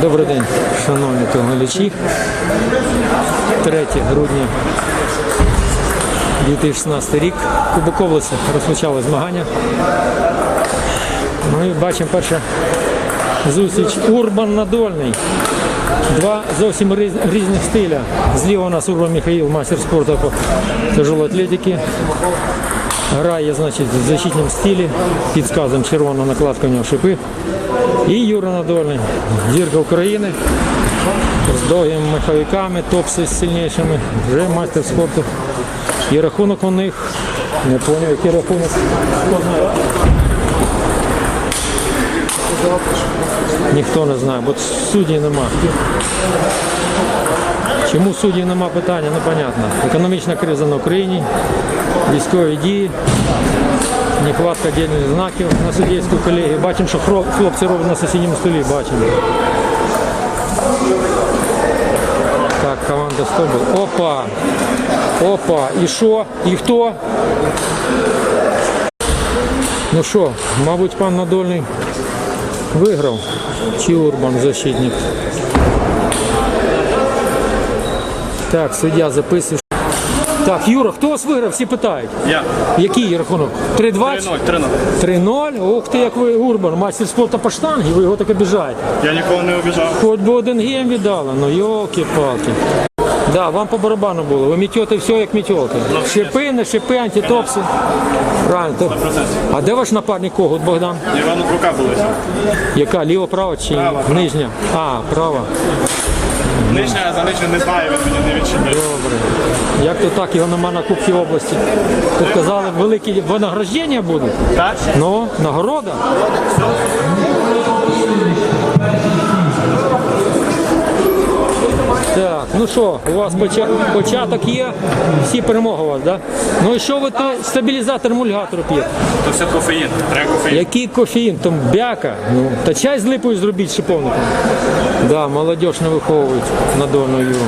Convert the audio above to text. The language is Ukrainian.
Добрий день, шановні телеглядачі. 3 грудня 2016 рік. Кубок області розпочали змагання. І бачимо перша зустріч Урбан Надольний. Два зовсім різних стиля. Зліва у нас Урбан Михаїл, мастер спорту по тяжелой атлетики. Грає, значить, в защитному стилі, під сказом червона накладка у нього шипи. І Юра Надольний, зірка України з довгими маховиками, топси з сильнішими, вже майстер спорту. І рахунок у них, не пам'ятаю, який рахунок. Ніхто не знає, бо судді нема. Чому суддів нема питання, непонятно. Економічна криза на Україні, військові дії, нехватка дільних знаків на суддівську колегію. Бачимо, що хлопці роблять на сусідньому столі, бачимо. Так, команда Стобл. Опа! Опа! І що? І хто? Ну що, мабуть, пан Надольний виграв. Чи Урбан защитник? Так, суддя записує. Так, Юра, хто вас виграв? Всі питають. Я. Який рахунок? 3-2? 3-0, 3-0. 3-0? Ух ти, як ви Урбан, майстер спорту по штангі, ви його так обіжаєте. Я нікого не обіжав. Хоч би один гейм віддали, ну йолки-палки. Да, вам по барабану було. Ви мітьоте все як мітьолки. Шипи, не шипи, антитопси. Правильно. То- А де ваш напарник Когут Богдан? Івану рука була. Яка? Ліва, права чи Права. нижня? А, права. Нижня, за нижню не знаю, він мені не відчинив. Добре. Як то так його нема на Кубці області? Тут казали, великі винаграждення будуть. Так? Ну, нагорода. Так, ну що, у вас поча- початок є, всі перемоги у вас, так? Да? Ну і що ви то стабілізатор мульгатору п'єте? То все кофеїн. Треба кофеїн. Який кофеїн, там бяка. Ну, та чай з липою зробіть шиповником. Да, молодежь не виховують на Дону Юру.